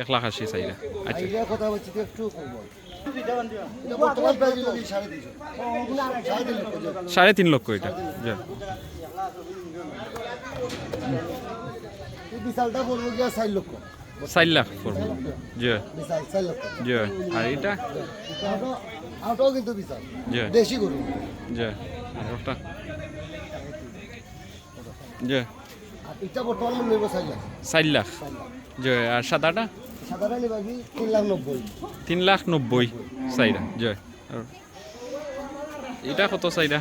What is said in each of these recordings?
এক লাখ আশি। চাইরা আচ্ছা। কথা বলছি একটু সাড়ে তিন লক্ষ এটা বিশালটা পড়ব গিয়া চার লক্ষ। চার লাখ জি বিশাল চার লক্ষ। জি আর এটা? আউটাও আউটাও কিন্তু বিশাল। জি দেশি গরু। জি আর ওটা জি আর এটা বর্তমান মূল্য চার লাখ। চার লাখ। জি আর সাদাটা? তিন লাখ নব্বই। তিন লাখ নব্বই। চাইরা। জি এটা কত চাইরা?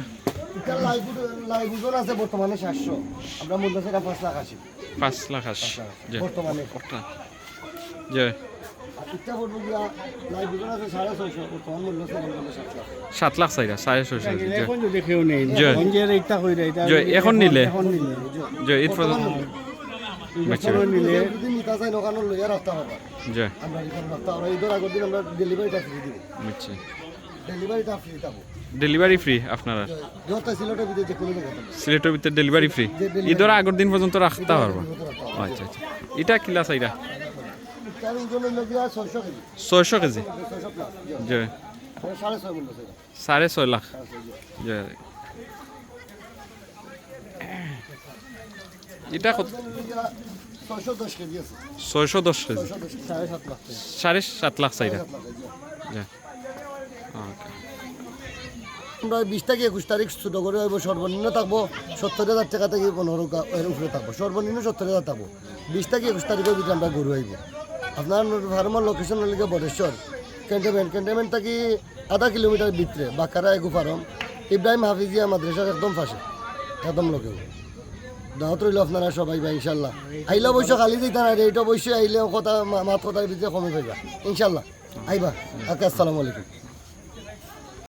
এটা লাইভ লাইভ আছে বর্তমানে সাতশো। আমরা মূল্য সেটা পাঁচ লাখ আশি। পাঁচ লাখ আশি। জি বর্তমানে। ওটা গিয়া আছে সাড়ে ছয়শো বর্তমান মূল্য সাত লাখ। সাড়ে ছয়শো এখন যদি কেউ নেই নিলে। এখন নিলে জি ঈদ পর্যন্ত আচ্ছা। নিলে যদি নিতা চাই ওখানে লইয়া রাখতে হবে জি আমরা রিটার্ন হবে ঈদের আগের দিন আমরা ডেলিভারিটা ফ্রি দিব। বুঝছি ডেলিভারিটা ফ্রি থাকব ডেলিভারি ফ্রি আপনারা? সিলেটের ভিতরে ডেলিভারি ফ্রি ঈদের আগের দিন পর্যন্ত রাখতে পারব। আচ্ছা আচ্ছা। এটা কিলা চাইরা? ছয়শো কেজি। সাড়ে ছয় লাখ। এটা কত? ছয়শো দশ কেজি। সাড়ে সাত লাখ আমরা বিশ থেকে একুশ তারিখ ছোটো করে হইব, সর্বনিম্ন থাকব সত্তর হাজার টাকা থেকে পনেরো উপরে থাকব। সর্বনিম্ন সত্তর হাজার থাকব। বিশ থেকে একুশ তারিখের ভিতরে আমরা গরু আইব। আপনার ফার্মার লোকেশন হলে বটেশ্বর। ক্যান্টনমেন্ট ক্যান্টনমেন্ট থাকি আধা কিলোমিটার ভিতরে, বাকারা এগু ফার্ম। ইব্রাহিম হাফিজিয়া মাদ্রাসার একদম ফাঁসে একদম লোকেও দাওয়াত রইল আপনারা সবাই ভাই, ইনশাল্লাহ। আইলে অবশ্য খালি দিতা না এইটা অবশ্যই আইলে কথা মাত কথার ভিতরে কমে পাইবা ইনশাল্লাহ। আইবা। আচ্ছা আসসালামু আলাইকুম।